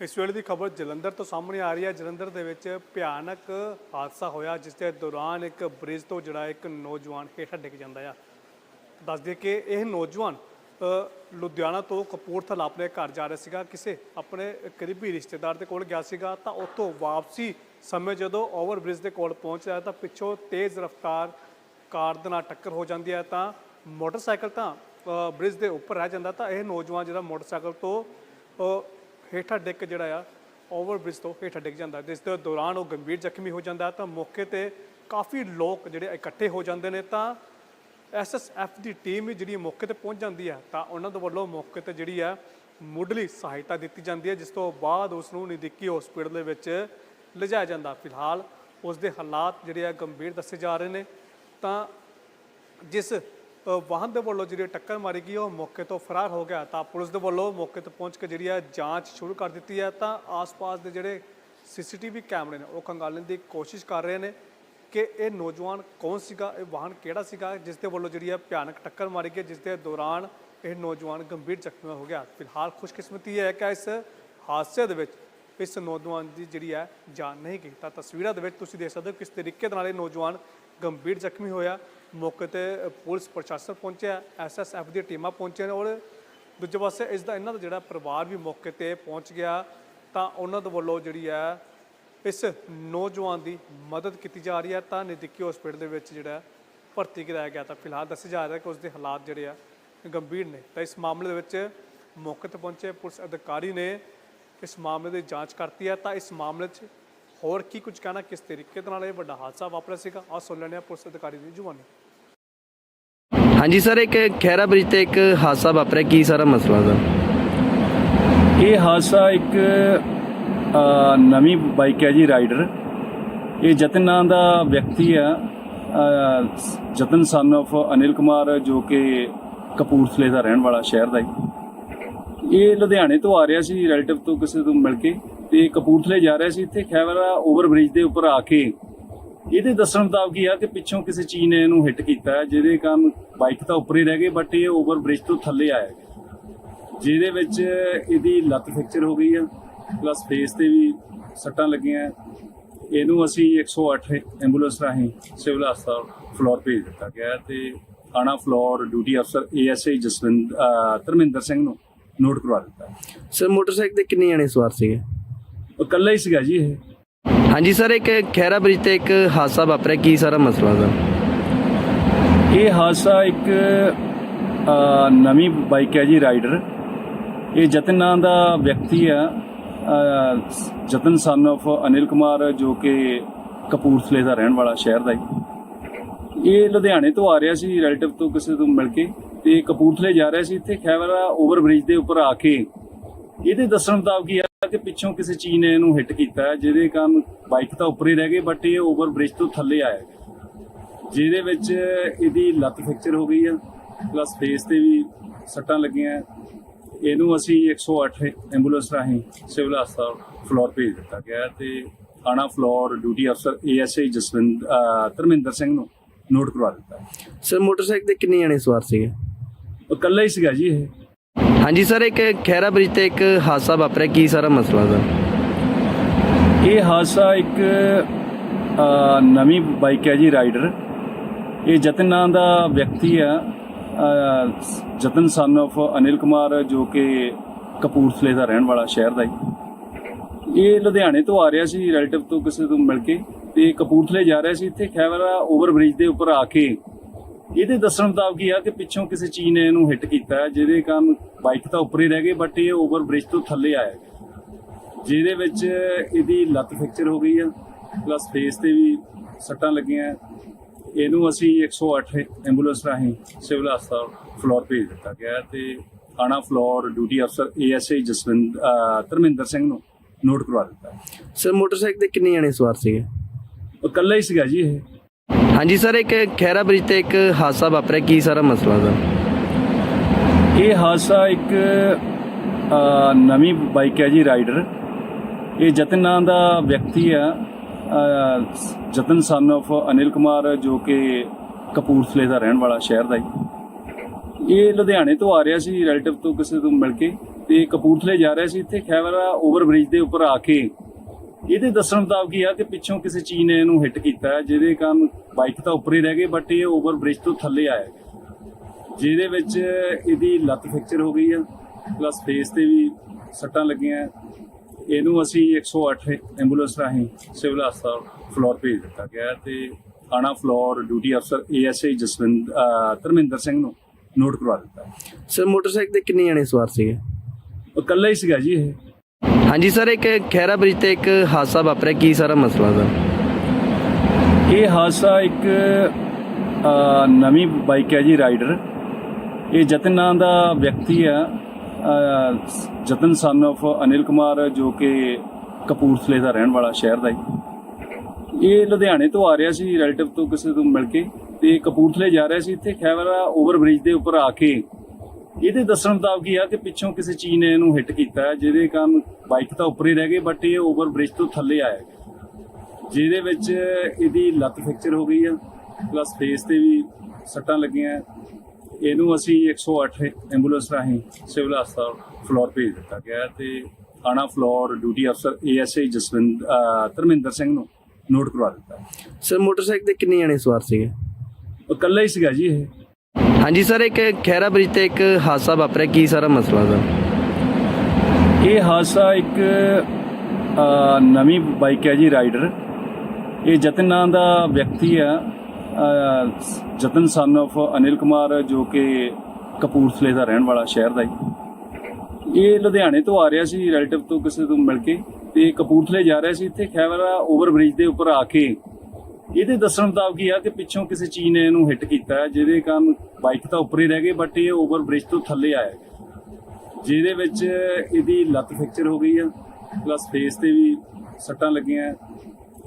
ਇਸ ਵੇਲੇ ਦੀ ਖਬਰ ਜਲੰਧਰ ਤੋਂ ਸਾਹਮਣੇ ਆ ਰਹੀ ਹੈ। ਜਲੰਧਰ ਦੇ ਵਿੱਚ ਭਿਆਨਕ ਹਾਦਸਾ ਹੋਇਆ, ਜਿਸ ਦੇ ਦੌਰਾਨ ਇੱਕ ਬ੍ਰਿਜ ਤੋਂ ਜਿਹੜਾ ਇੱਕ ਨੌਜਵਾਨ ਹੇਠਾਂ ਡਿੱਗ ਜਾਂਦਾ ਆ। ਦੱਸ ਦਈਏ ਕਿ ਇਹ ਨੌਜਵਾਨ ਲੁਧਿਆਣਾ ਤੋਂ ਕਪੂਰਥਲਾ ਆਪਣੇ ਘਰ ਜਾ ਰਿਹਾ ਸੀਗਾ। ਕਿਸੇ ਆਪਣੇ ਕਰੀਬੀ ਰਿਸ਼ਤੇਦਾਰ ਦੇ ਕੋਲ ਗਿਆ ਸੀਗਾ, ਤਾਂ ਉੱਥੋਂ ਵਾਪਸੀ ਸਮੇਂ ਜਦੋਂ ਓਵਰ ਬ੍ਰਿਜ ਦੇ ਕੋਲ ਪਹੁੰਚਿਆ ਤਾਂ ਪਿੱਛੋਂ ਤੇਜ਼ ਰਫ਼ਤਾਰ ਕਾਰ ਦੇ ਨਾਲ ਟੱਕਰ ਹੋ ਜਾਂਦੀ ਹੈ। ਤਾਂ ਮੋਟਰਸਾਈਕਲ ਤਾਂ ਬ੍ਰਿਜ ਦੇ ਉੱਪਰ ਰਹਿ ਜਾਂਦਾ, ਤਾਂ ਇਹ ਨੌਜਵਾਨ ਜਿਹੜਾ ਮੋਟਰਸਾਈਕਲ ਤੋਂ ਹੇਠਾਂ ਡਿੱਗ ਜਿਹੜਾ ਆ ਓਵਰ ਬ੍ਰਿਜ ਤੋਂ ਹੇਠਾਂ ਡਿੱਗ ਜਾਂਦਾ। ਜਿਸ ਦੇ ਦੌਰਾਨ ਉਹ ਗੰਭੀਰ ਜ਼ਖਮੀ ਹੋ ਜਾਂਦਾ, ਤਾਂ ਮੌਕੇ ਤੇ ਕਾਫੀ ਲੋਕ ਜਿਹੜੇ ਇਕੱਠੇ ਹੋ ਜਾਂਦੇ ਨੇ, ਤਾਂ ਐਸਐਸਐਫ ਦੀ ਟੀਮ ਵੀ ਜਿਹੜੀ ਮੌਕੇ ਤੇ ਪਹੁੰਚ ਜਾਂਦੀ ਹੈ ਤਾਂ ਉਹਨਾਂ ਦੇ ਵੱਲੋਂ ਮੌਕੇ ਤੇ ਜਿਹੜੀ ਆ ਮੁੱਢਲੀ ਸਹਾਇਤਾ ਦਿੱਤੀ ਜਾਂਦੀ ਹੈ ਜਿਸ ਤੋਂ ਬਾਅਦ ਉਸ ਨੂੰ ਨਜ਼ਦੀਕੀ ਹਸਪੀਟਲ ਦੇ ਵਿੱਚ ਲਿਜਾਇਆ ਜਾਂਦਾ। ਫਿਲਹਾਲ ਉਸ ਦੇ ਹਾਲਾਤ ਜਿਹੜੇ ਆ ਗੰਭੀਰ ਦੱਸੇ ਜਾ ਰਹੇ ਨੇ, ਤਾਂ ਜਿਸ ਵਾਹਨ ਦੇ ਵੱਲੋਂ ਜਿਹੜੀ ਟੱਕਰ ਮਾਰੀ ਗਈ, ਉਹ ਮੌਕੇ ਤੋਂ ਫਰਾਰ ਹੋ ਗਿਆ। ਤਾਂ ਪੁਲਿਸ ਦੇ ਵੱਲੋਂ ਮੌਕੇ ਤੇ ਪਹੁੰਚ ਕੇ ਜਿਹੜੀ ਹੈ ਜਾਂਚ ਸ਼ੁਰੂ ਕਰ ਦਿੱਤੀ ਹੈ। ਤਾਂ ਆਸ-ਪਾਸ ਦੇ ਜਿਹੜੇ ਸੀਸੀਟੀਵੀ ਕੈਮਰੇ ਨੇ, ਉਹ ਖੰਗਾਲਣ ਦੀ ਕੋਸ਼ਿਸ਼ ਕਰ ਰਹੇ ਨੇ ਕਿ ਇਹ ਨੌਜਵਾਨ ਕੌਣ ਸੀਗਾ, ਇਹ ਵਾਹਨ ਕਿਹੜਾ ਸੀਗਾ, ਜਿਸ ਦੇ ਵੱਲੋਂ ਜਿਹੜੀ ਹੈ ਭਿਆਨਕ ਟੱਕਰ ਮਾਰੀ ਗਈ, ਜਿਸ ਦੇ ਦੌਰਾਨ ਇਹ ਨੌਜਵਾਨ ਗੰਭੀਰ ਜ਼ਖਮੀ ਹੋ ਗਿਆ। ਫਿਲਹਾਲ ਖੁਸ਼ਕਿਸਮਤੀ ਇਹ ਹੈ ਕਿ ਇਸ ਹਾਦਸੇ ਦੇ ਵਿੱਚ ਇਸ ਨੌਜਵਾਨ ਦੀ ਜਿਹੜੀ ਹੈ ਜਾਨ ਨਹੀਂ ਗਈ। ਤਾਂ ਤਸਵੀਰਾਂ ਦੇ ਵਿੱਚ ਤੁਸੀਂ ਦੇਖ ਸਕਦੇ ਹੋ ਕਿਸ ਤਰੀਕੇ ਦੇ ਨਾਲ ਇਹ ਨੌਜਵਾਨ ਗੰਭੀਰ ਜ਼ਖਮੀ ਹੋਇਆ। ਮੌਕੇ ਤੇ ਪੁਲਿਸ ਪ੍ਰਸ਼ਾਸਨ ਪਹੁੰਚਿਆ ਐਸਐਸਐਫ ਦੀਆਂ ਟੀਮਾਂ ਪਹੁੰਚੀਆਂ ਨੇ ਔਰ ਦੂਜੇ ਪਾਸੇ ਇਸ ਦਾ ਇਹਨਾਂ ਦਾ ਜਿਹੜਾ ਪਰਿਵਾਰ ਵੀ ਮੌਕੇ ਤੇ ਪਹੁੰਚ ਗਿਆ, ਤਾਂ ਉਹਨਾਂ ਦੇ ਵੱਲੋਂ ਜਿਹੜੀ ਹੈ ਇਸ ਨੌਜਵਾਨ ਦੀ ਮਦਦ ਕੀਤੀ ਜਾ ਰਹੀ ਹੈ, ਤਾਂ ਨਜ਼ਦੀਕੀ ਹਸਪੀਟਲ ਦੇ ਵਿੱਚ ਜਿਹੜਾ ਭਰਤੀ ਕਰਾਇਆ ਗਿਆ ਤਾਂ ਫਿਲਹਾਲ ਦੱਸਿਆ ਜਾ ਰਿਹਾ ਕਿ ਉਸ ਦੇ ਹਾਲਾਤ ਜਿਹੜੇ ਆ ਗੰਭੀਰ ਨੇ। ਤਾਂ ਇਸ ਮਾਮਲੇ ਦੇ ਵਿੱਚ ਮੌਕੇ ਤੇ ਪਹੁੰਚੇ ਪੁਲਿਸ ਅਧਿਕਾਰੀ ਨੇ ਇਸ ਮਾਮਲੇ ਦੀ ਜਾਂਚ ਕਰਤੀ ਹੈ, ਤਾਂ ਇਸ ਮਾਮਲੇ 'ਚ ਹੋਰ ਕੀ ਕੁਝ ਕਹਿਣਾ ਕਿਸ ਤਰੀਕੇ ਦੇ ਨਾਲ ਇਹ ਵੱਡਾ ਹਾਦਸਾ ਵਾਪਰਿਆ ਸੀਗਾ? ਆਹ ਸੁਣ ਹਾਂ ਪੁਲਿਸ ਅਧਿਕਾਰੀ ਦੀ ਜ਼ੁਬਾਨੀ ਹਾਂਜੀ ਸਰ ਇੱਕ ਖੈਰਾ ਬ੍ਰਿਜ ਤੇ ਇੱਕ ਹਾਦਸਾ ਵਾਪਰਿਆ। ਕੀ ਸਾਰਾ ਮਸਲਾ ਸਰ? ਇਹ ਹਾਦਸਾ ਇੱਕ ਨਵੀਂ ਬਾਈਕ ਹੈ ਜੀ ਰਾਈਡਰ। ਇਹ ਜਤਨ ਨਾਂ ਦਾ ਵਿਅਕਤੀ ਆ ਜਤਨ ਸਨ of ਅਨਿਲ ਕੁਮਾਰ ਜੋ ਕਿ ਕਪੂਰਥਲੇ ਦਾ ਰਹਿਣ ਵਾਲਾ ਸ਼ਹਿਰ ਦਾ ਹੀ। ਇਹ ਲੁਧਿਆਣੇ ਤੋਂ ਆ ਰਿਹਾ ਸੀ ਰਿਲੇਟਿਵ ਤੋਂ ਕਿਸੇ ਤੋਂ ਮਿਲ ਕੇ। ਤੇ ਕਪੂਰਥਲੇ ਜਾ ਰਿਹਾ ਸੀ ਇੱਥੇ ਖੈਵਰਾ ਓਵਰ ਬ੍ਰਿਜ ਦੇ ਉੱਪਰ ਆ ਕੇ ਇਹਦੇ ਦੱਸਣ ਮੁਤਾਬਕ ਹੀ ਆ ਕਿ ਪਿੱਛੋਂ ਕਿਸੇ ਚੀਜ਼ ਨੇ ਇਹਨੂੰ ਹਿੱਟ ਕੀਤਾ ਹੈ, ਜਿਹਦੇ ਕਾਰਨ ਬਾਈਕ ਤਾਂ ਉੱਪਰ ਹੀ ਰਹਿ ਗਈ ਬਟ ਇਹ ਓਵਰ ਬ੍ਰਿਜ ਤੋਂ ਥੱਲੇ ਆਇਆ। ਜਿਹਦੇ ਵਿੱਚ ਇਹਦੀ ਲੱਤ ਫ੍ਰੈਕਚਰ ਹੋ ਗਈ ਆ ਪਲੱਸ ਫੇਸ ਤੇ ਵੀ ਸੱਟਾਂ ਲੱਗੀਆਂ। ਇਹਨੂੰ ਅਸੀਂ 108 ਐਂਬੂਲੈਂਸ ਰਾਹੀਂ ਸਿਵਲ ਹਸਪਤਾਲ ਫਲੋਰ ਭੇਜ ਦਿੱਤਾ ਗਿਆ ਹੈ ਤੇ ਥਾਣਾ ਫਲੋਰ ਡਿਊਟੀ ਅਫਸਰ ਏਐਸਆਈ ਜਸਵਿੰਦ ਅਹ ਧਰਮਿੰਦਰ ਸਿੰਘ ਨੂੰ ਨੋਟ ਕਰਵਾ ਦਿੱਤਾ। ਸਰ ਮੋਟਰਸਾਈਕਲ ਤੇ ਕਿੰਨੇ ਜਣੇ ਸਵਾਰ ਸੀਗੇ? ਇਕੱਲਾ ਹੀ ਸੀਗਾ ਜੀ ਇਹ। ਹਾਂਜੀ ਸਰ ਇੱਕ ਖੈਰਾ ਬ੍ਰਿਜ ਤੇ ਇੱਕ ਹਾਦਸਾ ਵਾਪਰਿਆ। ਕੀ ਸਾਰਾ ਮਸਲਾ ਸਰ? ਇਹ ਹਾਦਸਾ ਇੱਕ ਨਵੀਂ ਬਾਈਕ ਹੈ ਜੀ ਰਾਈਡਰ ਇਹ ਜਤਨ ਨਾਂ ਦਾ ਵਿਅਕਤੀ ਆ ਜਤਨ ਸਨ of ਅਨਿਲ ਕੁਮਾਰ ਜੋ ਕਿ ਕਪੂਰਥਲੇ ਦਾ ਰਹਿਣ ਵਾਲਾ ਸ਼ਹਿਰ ਦਾ ਹੀ। ਇਹ ਲੁਧਿਆਣੇ ਤੋਂ ਆ ਰਿਹਾ ਸੀ ਰਿਲੇਟਿਵ ਤੋਂ ਕਿਸੇ ਤੋਂ ਮਿਲ ਕੇ। ਤੇ ਕਪੂਰਥਲੇ ਜਾ ਰਿਹਾ ਸੀ। ਇੱਥੇ ਖੈਵਰਾ ਓਵਰ ਬ੍ਰਿਜ ਦੇ ਉੱਪਰ ਆ ਕੇ। ਇਹਦੇ ਦੱਸਣ ਮੁਤਾਬਕ ਪਿੱਛੋਂ ਕਿਸੇ ਚੀਜ਼ ਨੇ ਇਹਨੂੰ ਹਿੱਟ ਕੀਤਾ ਜਿਹਦੇ ਕਾਰਨ ਬਾਈਕ ਤਾਂ ਉੱਪਰ ਹੀ ਰਹਿ ਗਈ ਬਟ ਇਹ ਓਵਰ ਬ੍ਰਿਜ ਤੋਂ ਥੱਲੇ ਆਇਆ ਜਿਹਦੇ ਵਿੱਚ ਇਹਦੀ ਲੱਤ ਫ੍ਰੈਕਚਰ ਹੋ ਗਈ ਆ ਪਲੱਸ ਫੇਸ ਤੇ ਵੀ ਸੱਟਾਂ ਲੱਗੀਆਂ। ਇਹਨੂੰ ਅਸੀਂ 108 ਐਂਬੂਲੈਂਸ ਰਾਹੀਂ ਸਿਵਲ ਹਸਪਤਾਲ ਫਲੋਰ ਭੇਜ ਦਿੱਤਾ ਗਿਆ ਤੇ ਥਾਣਾ ਫਲੋਰ ਡਿਊਟੀ ਅਫਸਰ ਏਐਸਆਈ ਜਸਵਿੰਦ ਧਰਮਿੰਦਰ ਸਿੰਘ ਨੂੰ ਨੋਟ ਕਰਵਾ ਦਿੱਤਾ। ਸਰ ਮੋਟਰਸਾਈਕਲ ਤੇ ਕਿੰਨੇ ਜਣੇ ਸਵਾਰ ਸੀਗੇ ਉਹ ਇਕੱਲਾ ਹੀ ਸੀਗਾ ਜੀ ਇਹ ਹਾਂਜੀ ਸਰ, ਇੱਕ ਖੈਰਾ ਬ੍ਰਿਜ ਤੇ ਇੱਕ ਹਾਦਸਾ ਵਾਪਰਿਆ। ਕੀ ਸਾਰਾ ਮਸਲਾ ਸਰ? ਇਹ ਹਾਦਸਾ ਇੱਕ ਨਵੀਂ ਬਾਈਕ ਹੈ ਜੀ, ਰਾਈਡਰ। ਇਹ ਜਤਨ ਨਾਂ ਦਾ ਵਿਅਕਤੀ ਆ ਜਤਨ ਸਨ of ਅਨਿਲ ਕੁਮਾਰ, ਜੋ ਕਿ ਕਪੂਰਥਲੇ ਦਾ ਰਹਿਣ ਵਾਲਾ ਸ਼ਹਿਰ ਦਾ ਹੀ। ਇਹ ਲੁਧਿਆਣੇ ਤੋਂ ਆ ਰਿਹਾ ਸੀ ਰਿਲੇਟਿਵ ਤੋਂ ਕਿਸੇ ਤੋਂ ਮਿਲ ਕੇ। ਤੇ ਕਪੂਰਥਲੇ ਜਾ ਰਿਹਾ ਸੀ। ਇੱਥੇ ਖੈਵਰਾ ਓਵਰ ਬ੍ਰਿਜ ਦੇ ਉੱਪਰ ਆ ਕੇ ਇਹਦੇ ਦੱਸਣ ਮੁਤਾਬਕ ਇਹ ਆ ਕਿ ਪਿੱਛੋਂ ਕਿਸੇ ਚੀਜ਼ ਨੇ ਇਹਨੂੰ ਹਿੱਟ ਕੀਤਾ ਜਿਹਦੇ ਕਾਰਨ ਬਾਈਕ ਤਾਂ ਉੱਪਰ ਹੀ ਰਹਿ ਗਈ ਬਟ ਇਹ ਓਵਰ ਬ੍ਰਿਜ ਤੋਂ ਥੱਲੇ ਆਇਆ ਜਿਹਦੇ ਵਿੱਚ ਇਹਦੀ ਲੱਤ ਫ੍ਰੈਕਚਰ ਹੋ ਗਈ ਆ ਪਲੱਸ ਫੇਸ ਤੇ ਵੀ ਸੱਟਾਂ ਲੱਗੀਆਂ। ਇਹਨੂੰ ਅਸੀਂ 108 ਐਂਬੂਲੈਂਸ ਰਾਹੀਂ ਸਿਵਲ ਹਸਪਤਾਲ ਫਲੋਰ ਭੇਜ ਦਿੱਤਾ ਗਿਆ ਤੇ ਥਾਣਾ ਫਲੋਰ ਡਿਊਟੀ ਅਫਸਰ ਏਐਸਆਈ ਜਸਵਿੰਦ ਧਰਮਿੰਦਰ ਸਿੰਘ ਨੂੰ ਨੋਟ ਕਰਵਾ ਦਿੱਤਾ। ਸਰ ਮੋਟਰਸਾਈਕਲ ਤੇ ਕਿੰਨੇ ਜਣੇ ਸਵਾਰ ਸੀਗੇ ਉਹ ਇਕੱਲਾ ਹੀ ਸੀਗਾ ਜੀ ਇਹ ਹਾਂਜੀ ਸਰ ਇੱਕ ਖੈਰਾ ਬ੍ਰਿਜ ਤੇ ਇੱਕ ਹਾਦਸਾ ਵਾਪਰਿਆ। ਕੀ ਸਾਰਾ ਮਸਲਾ ਸਰ? ਇਹ ਹਾਦਸਾ ਇੱਕ ਅ, ਨਵੀਂ ਬਾਈਕ ਹੈ ਜੀ ਰਾਈਡਰ ਇਹ ਜਤਨ ਨਾਂ ਦਾ ਵਿਅਕਤੀ ਆ ਅ, ਜਤਨ ਸਨ of ਅਨਿਲ ਕੁਮਾਰ ਜੋ ਕਿ ਕਪੂਰਥਲੇ ਦਾ ਰਹਿਣ ਵਾਲਾ ਸ਼ਹਿਰ ਦਾ ਹੀ ਇਹ ਲੁਧਿਆਣੇ ਤੋਂ ਆ ਰਿਹਾ ਸੀ ਰਿਲੇਟਿਵ ਤੋਂ ਕਿਸੇ ਤੋਂ ਮਿਲ ਕੇ। ਤੇ ਕਪੂਰਥਲੇ ਜਾ ਰਿਹਾ ਸੀ। ਇੱਥੇ ਖੈਵਰਾ ਓਵਰ ਬ੍ਰਿਜ ਦੇ ਉੱਪਰ ਆ ਕੇ ਇਹਦੇ ਦੱਸਣ ਮੁਤਾਬਕ ਇਹ ਆ ਕਿ ਪਿੱਛੋਂ ਕਿਸੇ ਚੀਜ਼ ਨੇ ਇਹਨੂੰ ਹਿੱਟ ਕੀਤਾ ਹੈ, ਜਿਹਦੇ ਕਾਰਨ ਬਾਈਕ ਤਾਂ ਉੱਪਰ ਹੀ ਰਹਿ ਗਈ ਬਟ ਇਹ ਓਵਰ ਬ੍ਰਿਜ ਤੋਂ ਥੱਲੇ ਆਇਆ ਜਿਹਦੇ ਵਿੱਚ ਇਹਦੀ ਲੱਤ ਫ੍ਰੈਕਚਰ ਹੋ ਗਈ ਆ ਪਲੱਸ ਫੇਸ ਤੇ ਵੀ ਸੱਟਾਂ ਲੱਗੀਆਂ ਇਹਨੂੰ ਅਸੀਂ 108 ਐਂਬੂਲੈਂਸ ਰਾਹੀਂ ਸਿਵਲ ਹਸਪਤਾਲ ਫਲੋਰ ਭੇਜ ਦਿੱਤਾ ਗਿਆ ਤੇ ਥਾਣਾ ਫਲੋਰ ਡਿਊਟੀ ਅਫਸਰ ਏਐਸਆਈ ਜਸਵਿੰਦ ਧਰਮਿੰਦਰ ਸਿੰਘ ਨੂੰ ਨੋਟ ਕਰਵਾ ਦਿੱਤਾ ਸਰ ਮੋਟਰਸਾਈਕਲ ਤੇ ਕਿੰਨੇ ਜਣੇ ਸਵਾਰ ਸੀਗੇ? ਉਹ ਇਕੱਲਾ ਹੀ ਸੀਗਾ ਜੀ ਇਹ। ਹਾਂਜੀ ਸਰ, ਇੱਕ ਖੈਰਾ ਬ੍ਰਿਜ ਤੇ ਇੱਕ ਹਾਦਸਾ ਵਾਪਰਿਆ। ਕੀ ਸਾਰਾ ਮਸਲਾ ਸਰ? ਇਹ ਹਾਦਸਾ ਇੱਕ ਨਵੀਂ ਬਾਈਕ ਹੈ ਜੀ, ਰਾਈਡਰ। ਇਹ ਜਤਨ ਨਾਂ ਦਾ ਵਿਅਕਤੀ ਆ ਜਤਨ ਸਨ of ਅਨਿਲ ਕੁਮਾਰ, ਜੋ ਕਿ ਕਪੂਰਥਲੇ ਦਾ ਰਹਿਣ ਵਾਲਾ ਸ਼ਹਿਰ ਦਾ ਹੀ ਇਹ ਲੁਧਿਆਣੇ ਤੋਂ ਆ ਰਿਹਾ ਸੀ ਰਿਲੇਟਿਵ ਤੋਂ ਕਿਸੇ ਤੋਂ ਮਿਲ ਕੇ। ਤੇ ਕਪੂਰਥਲੇ ਜਾ ਰਿਹਾ ਸੀ। ਇੱਥੇ ਖੈਵਰਾ ਓਵਰ ਬ੍ਰਿਜ ਦੇ ਉੱਪਰ ਆ ਕੇ ਇਹਦੇ ਦੱਸਣ ਮੁਤਾਬਕ ਇਹ ਆ ਕਿ ਪਿੱਛੋਂ ਕਿਸੇ ਚੀਜ਼ ਨੇ ਇਹਨੂੰ ਹਿੱਟ ਕੀਤਾ ਜਿਹਦੇ ਕਾਰਨ ਬਾਈਕ ਤਾਂ ਉੱਪਰ ਹੀ ਰਹਿ ਗਈ ਬਟ ਇਹ ਓਵਰ ਬ੍ਰਿਜ ਤੋਂ ਥੱਲੇ ਆਇਆ ਜਿਹਦੇ ਵਿੱਚ ਇਹਦੀ ਲੱਤ ਫ੍ਰੈਕਚਰ ਹੋ ਗਈ ਆ ਪਲੱਸ ਫੇਸ ਤੇ ਵੀ ਸੱਟਾਂ ਲੱਗੀਆਂ ਇਹਨੂੰ ਅਸੀਂ 108 ਐਂਬੂਲੈਂਸ ਰਾਹੀਂ ਸਿਵਲ ਹਸਪਤਾਲ ਫਲੋਰ ਭੇਜ ਦਿੱਤਾ ਗਿਆ ਤੇ ਥਾਣਾ ਫਲੋਰ ਡਿਊਟੀ ਅਫਸਰ ਏਐਸਆਈ ਜਸਵਿੰਦ ਧਰਮਿੰਦਰ ਸਿੰਘ ਨੂੰ ਨੋਟ ਕਰਵਾ ਦਿੱਤਾ। ਸਰ ਮੋਟਰਸਾਈਕਲ ਤੇ ਕਿੰਨੇ ਜਣੇ ਸਵਾਰ ਸੀਗੇ? ਉਹ ਇਕੱਲਾ ਹੀ ਸੀਗਾ ਜੀ ਇਹ। ਹਾਂਜੀ ਸਰ ਇੱਕ ਖੈਰਾ ਬ੍ਰਿਜ ਤੇ ਇੱਕ ਹਾਦਸਾ ਵਾਪਰਿਆ। ਕੀ ਸਾਰਾ ਮਸਲਾ ਸਰ? ਇਹ ਹਾਦਸਾ ਇੱਕ ਅ, ਨਵੀਂ ਬਾਈਕ ਹੈ ਜੀ ਰਾਈਡਰ। ਇਹ ਜਤਨ ਨਾਂ ਦਾ ਵਿਅਕਤੀ ਆ ਅ, ਜਤਨ ਸਨ of ਅਨਿਲ ਕੁਮਾਰ ਜੋ ਕਿ ਕਪੂਰਥਲੇ ਦਾ ਰਹਿਣ ਵਾਲਾ ਸ਼ਹਿਰ ਦਾ ਹੀ। ਇਹ ਲੁਧਿਆਣੇ ਤੋਂ ਆ ਰਿਹਾ ਸੀ ਰਿਲੇਟਿਵ ਤੋਂ ਕਿਸੇ ਤੋਂ ਮਿਲ ਕੇ। ਤੇ ਕਪੂਰਥਲੇ ਜਾ ਰਿਹਾ ਸੀ। ਇੱਥੇ ਖੈਵਰਾ ਓਵਰ ਬ੍ਰਿਜ ਦੇ ਉੱਪਰ ਆ ਕੇ ਇਹਦੇ ਦੱਸਣ ਮੁਤਾਬਕ ਇਹ ਆ ਕਿ ਪਿੱਛੋਂ ਕਿਸੇ ਚੀਜ਼ ਨੇ ਇਹਨੂੰ ਹਿੱਟ ਕੀਤਾ ਜਿਹਦੇ ਕਾਰਨ ਬਾਈਕ ਤਾਂ ਉੱਪਰ ਹੀ ਰਹਿ ਗਈ ਬਟ ਇਹ ਓਵਰ ਬ੍ਰਿਜ ਤੋਂ ਥੱਲੇ ਆਇਆ ਜਿਹਦੇ ਵਿੱਚ ਇਹਦੀ ਲੱਤ ਫ੍ਰੈਕਚਰ ਹੋ ਗਈ ਆ ਪਲੱਸ ਫੇਸ ਤੇ ਵੀ ਸੱਟਾਂ ਲੱਗੀਆਂ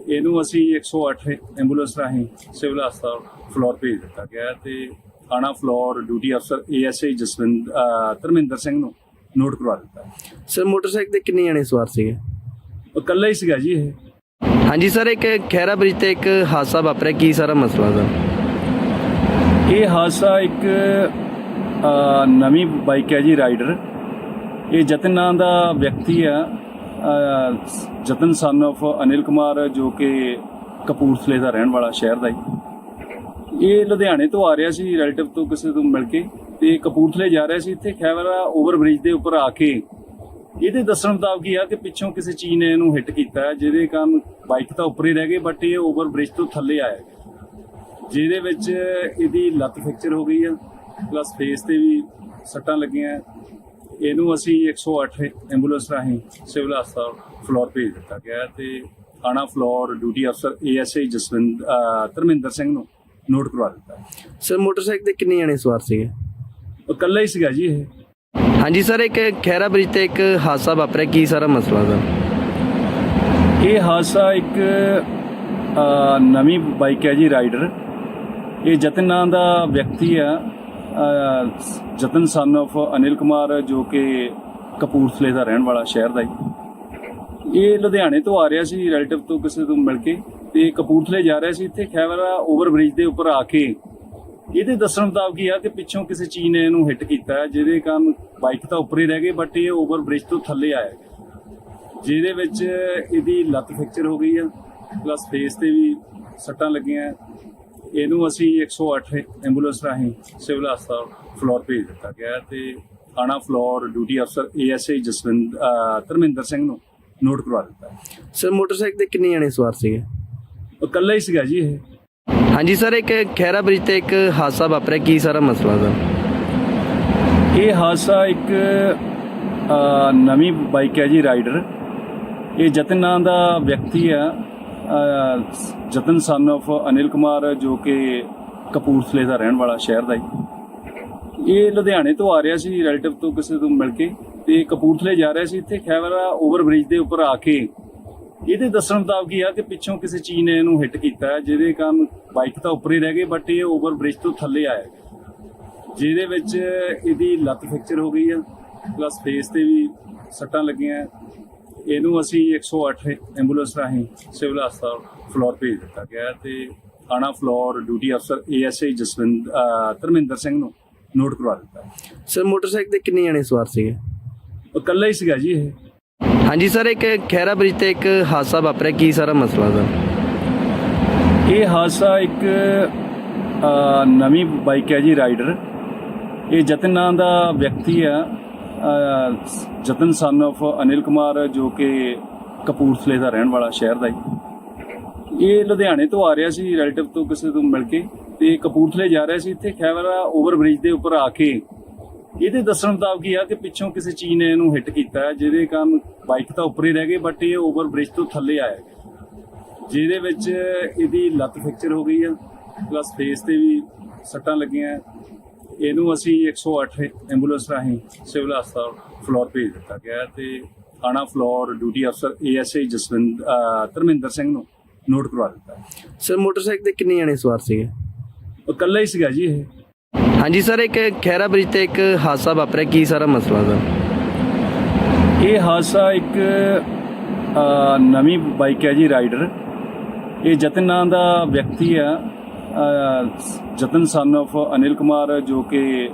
ਇਹਨੂੰ ਅਸੀਂ 108 ਐਂਬੂਲੈਂਸ ਰਾਹੀਂ ਸਿਵਲ ਹਸਪਤਾਲ ਫਲੋਰ ਭੇਜ ਦਿੱਤਾ ਗਿਆ ਤੇ ਥਾਣਾ ਫਲੋਰ ਡਿਊਟੀ ਅਫਸਰ ਏਐਸਆਈ ਜਸਵਿੰਦ ਧਰਮਿੰਦਰ ਸਿੰਘ ਨੂੰ ਨੋਟ ਕਰਵਾ ਦਿੱਤਾ ਸਰ ਮੋਟਰਸਾਈਕਲ ਤੇ ਕਿੰਨੇ ਜਣੇ ਸਵਾਰ ਸੀਗੇ? ਉਹ ਇਕੱਲਾ ਹੀ ਸੀਗਾ ਜੀ ਇਹ। ਹਾਂਜੀ ਸਰ, ਇੱਕ ਖੈਰਾ ਬ੍ਰਿਜ ਤੇ ਇੱਕ ਹਾਦਸਾ ਵਾਪਰਿਆ। ਕੀ ਸਾਰਾ ਮਸਲਾ ਸਰ? ਇਹ ਹਾਦਸਾ ਇੱਕ ਨਵੀਂ ਬਾਈਕ ਹੈ ਜੀ, ਰਾਈਡਰ। ਇਹ ਜਤਨ ਨਾਂ ਦਾ ਵਿਅਕਤੀ ਆ ਜਤਨ ਸਨ of ਅਨਿਲ ਕੁਮਾਰ, ਜੋ ਕਿ ਕਪੂਰਥਲੇ ਦਾ ਰਹਿਣ ਵਾਲਾ ਸ਼ਹਿਰ ਦਾ ਹੀ ਇਹ ਲੁਧਿਆਣੇ ਤੋਂ ਆ ਰਿਹਾ ਸੀ ਰਿਲੇਟਿਵ ਤੋਂ ਕਿਸੇ ਤੋਂ ਮਿਲ ਕੇ। ਤੇ ਕਪੂਰਥਲੇ ਜਾ ਰਿਹਾ ਸੀ। ਇੱਥੇ ਖੈਵਰਾ ਓਵਰ ਬ੍ਰਿਜ ਦੇ ਉੱਪਰ ਆ ਕੇ ਇਹਦੇ ਦੱਸਣ ਮੁਤਾਬਕ ਇਹ ਆ ਕਿ ਪਿੱਛੋਂ ਕਿਸੇ ਚੀਜ਼ ਨੇ ਇਹਨੂੰ ਹਿੱਟ ਕੀਤਾ ਹੈ, ਜਿਹਦੇ ਕਾਰਨ ਬਾਈਕ ਤਾਂ ਉੱਪਰ ਹੀ ਰਹਿ ਗਈ ਬਟ ਇਹ ਓਵਰ ਬ੍ਰਿਜ ਤੋਂ ਥੱਲੇ ਆਇਆ ਜਿਹਦੇ ਵਿੱਚ ਇਹਦੀ ਲੱਤ ਫ੍ਰੈਕਚਰ ਹੋ ਗਈ ਆ ਪਲੱਸ ਫੇਸ ਤੇ ਵੀ ਸੱਟਾਂ ਲੱਗੀਆਂ ਇਹਨੂੰ ਅਸੀਂ 108 ਐਂਬੂਲੈਂਸ ਰਾਹੀਂ ਸਿਵਲ ਹਸਪਤਾਲ ਫਲੋਰ ਭੇਜ ਦਿੱਤਾ ਗਿਆ ਹੈ ਤੇ ਥਾਣਾ ਫਲੋਰ ਡਿਊਟੀ ਅਫਸਰ ਏਐਸਆਈ ਜਸਵਿੰਦ ਧਰਮਿੰਦਰ ਸਿੰਘ ਨੂੰ ਨੋਟ ਕਰਵਾ ਦਿੱਤਾ। ਸਰ ਮੋਟਰਸਾਈਕਲ ਤੇ ਕਿੰਨੇ ਜਣੇ ਸਵਾਰ ਸੀਗੇ? ਉਹ ਇਕੱਲਾ ਹੀ ਸੀਗਾ ਜੀ ਇਹ। ਹਾਂਜੀ ਸਰ, ਇੱਕ ਖੈਰਾ ਬ੍ਰਿਜ ਤੇ ਇੱਕ ਹਾਦਸਾ ਵਾਪਰਿਆ। ਕੀ ਸਾਰਾ ਮਸਲਾ ਸਰ? ਇਹ ਹਾਦਸਾ ਇੱਕ ਨਵੀਂ ਬਾਈਕ ਹੈ ਜੀ, ਰਾਈਡਰ। ਇਹ ਜਤਨ ਨਾਂ ਦਾ ਵਿਅਕਤੀ ਆ ਜਤਨ ਸਨ of ਅਨਿਲ ਕੁਮਾਰ, ਜੋ ਕਿ ਕਪੂਰਥਲੇ ਦਾ ਰਹਿਣ ਵਾਲਾ ਸ਼ਹਿਰ ਦਾ ਹੀ। ਇਹ ਲੁਧਿਆਣੇ ਤੋਂ ਆ ਰਿਹਾ ਸੀ ਰਿਲੇਟਿਵ ਤੋਂ ਕਿਸੇ ਤੋਂ ਮਿਲ ਕੇ। ਤੇ ਕਪੂਰਥਲੇ ਜਾ ਰਿਹਾ ਸੀ। ਇੱਥੇ ਖੈਵਰਾ ਓਵਰ ਬ੍ਰਿਜ ਦੇ ਉੱਪਰ ਆ ਕੇ ਇਹਦੇ ਦੱਸਣ ਮੁਤਾਬਕ ਇਹ ਆ ਕਿ ਪਿੱਛੋਂ ਕਿਸੇ ਚੀਜ਼ ਨੇ ਇਹਨੂੰ ਹਿੱਟ ਕੀਤਾ ਜਿਹਦੇ ਕਾਰਨ ਬਾਈਕ ਤਾਂ ਉੱਪਰ ਹੀ ਰਹਿ ਗਈ ਬਟ ਇਹ ਓਵਰ ਬ੍ਰਿਜ ਤੋਂ ਥੱਲੇ ਆਇਆ ਜਿਹਦੇ ਵਿੱਚ ਇਹਦੀ ਲੱਤ ਫ੍ਰੈਕਚਰ ਹੋ ਗਈ ਆ ਪਲੱਸ ਫੇਸ ਤੇ ਵੀ ਸੱਟਾਂ ਲੱਗੀਆਂ ਇਹਨੂੰ ਅਸੀਂ 108 ਐਂਬੂਲੈਂਸ ਰਾਹੀਂ ਸਿਵਲ ਹਸਪਤਾਲ ਫਲੋਰ ਭੇਜ ਦਿੱਤਾ ਗਿਆ ਤੇ ਥਾਣਾ ਫਲੋਰ ਡਿਊਟੀ ਅਫਸਰ ਏਐਸਆਈ ਜਸਵਿੰਦ ਧਰਮਿੰਦਰ ਸਿੰਘ ਨੂੰ ਨੋਟ ਕਰਵਾ ਦਿੱਤਾ ਸਰ ਮੋਟਰਸਾਈਕਲ ਤੇ ਕਿੰਨੇ ਜਣੇ ਸਵਾਰ ਸੀਗੇ? ਉਹ ਇਕੱਲਾ ਹੀ ਸੀਗਾ ਜੀ ਇਹ। ਹਾਂਜੀ ਸਰ ਇੱਕ ਖੈਰਾ ਬ੍ਰਿਜ ਤੇ ਇੱਕ ਹਾਦਸਾ ਵਾਪਰਿਆ। ਕੀ ਸਾਰਾ ਮਸਲਾ ਸਰ? ਇਹ ਹਾਦਸਾ ਇੱਕ ਅ, ਨਵੀਂ ਬਾਈਕ ਹੈ ਜੀ ਰਾਈਡਰ। ਇਹ ਜਤਨ ਨਾਂ ਦਾ ਵਿਅਕਤੀ ਆ ਅ, ਜਤਨ ਸਨ of ਅਨਿਲ ਕੁਮਾਰ ਜੋ ਕਿ ਕਪੂਰਥਲੇ ਦਾ ਰਹਿਣ ਵਾਲਾ ਸ਼ਹਿਰ ਦਾ ਹੀ ਇਹ ਲੁਧਿਆਣੇ ਤੋਂ ਆ ਰਿਹਾ ਸੀ ਰਿਲੇਟਿਵ ਤੋਂ ਕਿਸੇ ਤੋਂ ਮਿਲ ਕੇ। ਤੇ ਕਪੂਰਥਲੇ ਜਾ ਰਿਹਾ ਸੀ। ਇੱਥੇ ਖੈਵਰਾ ਓਵਰ ਬ੍ਰਿਜ ਦੇ ਉੱਪਰ ਆ ਕੇ ਇਹਦੇ ਦੱਸਣ ਮੁਤਾਬਕ ਇਹ ਆ ਕਿ ਪਿੱਛੋਂ ਕਿਸੇ ਚੀਜ਼ ਨੇ ਇਹਨੂੰ ਹਿੱਟ ਕੀਤਾ ਜਿਹਦੇ ਕਾਰਨ ਬਾਈਕ ਤਾਂ ਉੱਪਰ ਹੀ ਰਹਿ ਗਈ ਬਟ ਇਹ ਓਵਰ ਬ੍ਰਿਜ ਤੋਂ ਥੱਲੇ ਆਇਆ ਜਿਹਦੇ ਵਿੱਚ ਇਹਦੀ ਲੱਤ ਫ੍ਰੈਕਚਰ ਹੋ ਗਈ ਆ ਪਲੱਸ ਫੇਸ ਤੇ ਵੀ ਸੱਟਾਂ ਲੱਗੀਆਂ ਇਹਨੂੰ ਅਸੀਂ 108 ਐਂਬੂਲੈਂਸ ਰਾਹੀਂ ਸਿਵਲ ਹਸਪਤਾਲ ਫਲੋਰ ਭੇਜ ਦਿੱਤਾ ਗਿਆ ਤੇ ਥਾਣਾ ਫਲੋਰ ਡਿਊਟੀ ਅਫਸਰ ਏਐਸਆਈ ਜਸਵਿੰਦ ਧਰਮਿੰਦਰ ਸਿੰਘ ਨੂੰ ਨੋਟ ਕਰਵਾ ਦਿੱਤਾ। ਸਰ ਮੋਟਰਸਾਈਕਲ ਤੇ ਕਿੰਨੇ ਜਣੇ ਸਵਾਰ ਸੀਗੇ? ਉਹ ਇਕੱਲਾ ਹੀ ਸੀਗਾ ਜੀ ਇਹ। ਹਾਂਜੀ ਸਰ ਇੱਕ ਖੈਰਾ ਬ੍ਰਿਜ ਤੇ ਇੱਕ ਹਾਦਸਾ ਵਾਪਰਿਆ। ਕੀ ਸਾਰਾ ਮਸਲਾ ਸਰ? ਇਹ ਹਾਦਸਾ ਇੱਕ ਅ, ਨਵੀਂ ਬਾਈਕ ਹੈ ਜੀ ਰਾਈਡਰ। ਇਹ ਜਤਨ ਨਾਂ ਦਾ ਵਿਅਕਤੀ ਆ ਅ, ਜਤਨ ਸਨ of ਅਨਿਲ ਕੁਮਾਰ ਜੋ ਕਿ ਕਪੂਰਥਲੇ ਦਾ ਰਹਿਣ ਵਾਲਾ ਸ਼ਹਿਰ ਦਾ ਹੀ ਇਹ ਲੁਧਿਆਣੇ ਤੋਂ ਆ ਰਿਹਾ ਸੀ ਰਿਲੇਟਿਵ ਤੋਂ ਕਿਸੇ ਤੋਂ ਮਿਲ ਕੇ। ਤੇ ਕਪੂਰਥਲੇ ਜਾ ਰਿਹਾ ਸੀ। ਇੱਥੇ ਖੈਵਰਾ ਓਵਰ ਬ੍ਰਿਜ ਦੇ ਉੱਪਰ ਆ ਕੇ ਇਹਦੇ ਦੱਸਣ ਮੁਤਾਬਕ ਇਹ ਆ ਕਿ ਪਿੱਛੋਂ ਕਿਸੇ ਚੀਜ਼ ਨੇ ਇਹਨੂੰ ਹਿੱਟ ਕੀਤਾ ਹੈ, ਜਿਹਦੇ ਕਾਰਨ ਬਾਈਕ ਤਾਂ ਉੱਪਰ ਹੀ ਰਹਿ ਗਈ ਬਟ ਇਹ ਓਵਰ ਬ੍ਰਿਜ ਤੋਂ ਥੱਲੇ ਆਇਆ ਜਿਹਦੇ ਵਿੱਚ ਇਹਦੀ ਲੱਤ ਫ੍ਰੈਕਚਰ ਹੋ ਗਈ ਆ ਪਲੱਸ ਫੇਸ ਤੇ ਵੀ ਸੱਟਾਂ ਲੱਗੀਆਂ ਇਹਨੂੰ ਅਸੀਂ 108 ਐਂਬੂਲੈਂਸ ਰਾਹੀਂ ਸਿਵਲ ਹਸਪਤਾਲ ਫਲੋਰ ਭੇਜ ਦਿੱਤਾ ਗਿਆ ਹੈ ਤੇ ਥਾਣਾ ਫਲੋਰ ਡਿਊਟੀ ਅਫਸਰ ਏਐਸਆਈ ਜਸਵਿੰਦ ਧਰਮਿੰਦਰ ਸਿੰਘ ਨੂੰ ਨੋਟ ਕਰਵਾ ਦਿੱਤਾ। ਹੈ। ਸਰ ਮੋਟਰਸਾਈਕਲ ਤੇ ਕਿੰਨੇ ਜਣੇ ਸਵਾਰ ਸੀਗੇ? ਉਹ ਇਕੱਲਾ ਹੀ ਸੀਗਾ ਜੀ ਇਹ। ਹਾਂਜੀ ਸਰ ਇੱਕ ਖੈਰਾ ਬ੍ਰਿਜ ਤੇ ਇੱਕ ਹਾਦਸਾ ਵਾਪਰਿਆ। ਕੀ ਸਾਰਾ ਮਸਲਾ ਸਰ? ਇਹ ਹਾਦਸਾ ਇੱਕ ਨਵੀਂ ਬਾਈਕ ਹੈ ਜੀ ਰਾਈਡਰ ਇਹ ਜਤਨ ਨਾਂ ਦਾ ਵਿਅਕਤੀ ਆ ਜਤਨ ਸਨ of ਅਨਿਲ ਕੁਮਾਰ ਜੋ ਕਿ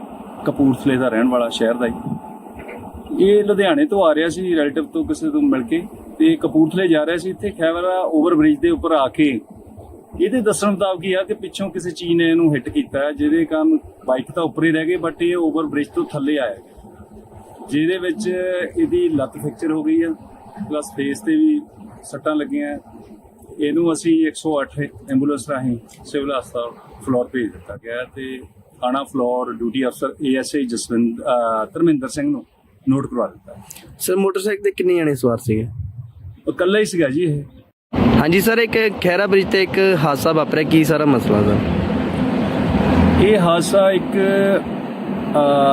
ਕਪੂਰਥਲੇ ਦਾ ਰਹਿਣ ਵਾਲਾ ਸ਼ਹਿਰ ਦਾ ਹੀ ਇਹ ਲੁਧਿਆਣੇ ਤੋਂ ਆ ਰਿਹਾ ਸੀ ਰਿਲੇਟਿਵ ਤੋਂ ਕਿਸੇ ਤੋਂ ਮਿਲ ਕੇ। ਤੇ ਕਪੂਰਥਲੇ ਜਾ ਰਿਹਾ ਸੀ ਇੱਥੇ ਖੈਵਰਾ ਓਵਰ ਬ੍ਰਿਜ ਦੇ ਉੱਪਰ ਆ ਕੇ। ਇਹਦੇ ਦੱਸਣ ਮੁਤਾਬਕ ਇਹ ਆ ਕਿ ਪਿੱਛੋਂ ਕਿਸੇ ਚੀਜ਼ ਨੇ ਇਹਨੂੰ ਹਿੱਟ ਕੀਤਾ ਹੈ, ਜਿਹਦੇ ਕਾਰਨ ਬਾਈਕ ਤਾਂ ਉੱਪਰ ਹੀ ਰਹਿ ਗਈ ਬਟ ਇਹ ਓਵਰ ਬ੍ਰਿਜ ਤੋਂ ਥੱਲੇ ਆਇਆ ਜਿਹਦੇ ਵਿੱਚ ਇਹਦੀ ਲੱਤ ਫ੍ਰੈਕਚਰ ਹੋ ਗਈ ਆ ਪਲੱਸ ਫੇਸ ਤੇ ਵੀ ਸੱਟਾਂ ਲੱਗੀਆਂ। ਇਹਨੂੰ ਅਸੀਂ 108 ਐਂਬੂਲੈਂਸ ਰਾਹੀਂ ਸਿਵਲ ਹਸਪਤਾਲ ਫਲੋਰ ਭੇਜ ਦਿੱਤਾ ਗਿਆ ਤੇ ਥਾਣਾ ਫਲੋਰ ਡਿਊਟੀ ਅਫਸਰ ਏਐਸਆਈ ਜਸਵਿੰਦ ਧਰਮਿੰਦਰ ਸਿੰਘ ਨੂੰ ਨੋਟ ਕਰਵਾ ਦਿੱਤਾ। ਸਰ ਮੋਟਰਸਾਈਕਲ ਤੇ ਕਿੰਨੇ ਜਣੇ ਸਵਾਰ ਸੀਗੇ? ਉਹ ਇਕੱਲਾ ਹੀ ਸੀਗਾ ਜੀ ਇਹ। ਹਾਂਜੀ ਸਰ ਇੱਕ ਖੈਰਾ ਬ੍ਰਿਜ ਤੇ ਇੱਕ ਹਾਦਸਾ ਵਾਪਰਿਆ। ਕੀ ਸਾਰਾ ਮਸਲਾ ਸਰ? ਇਹ ਹਾਦਸਾ ਇੱਕ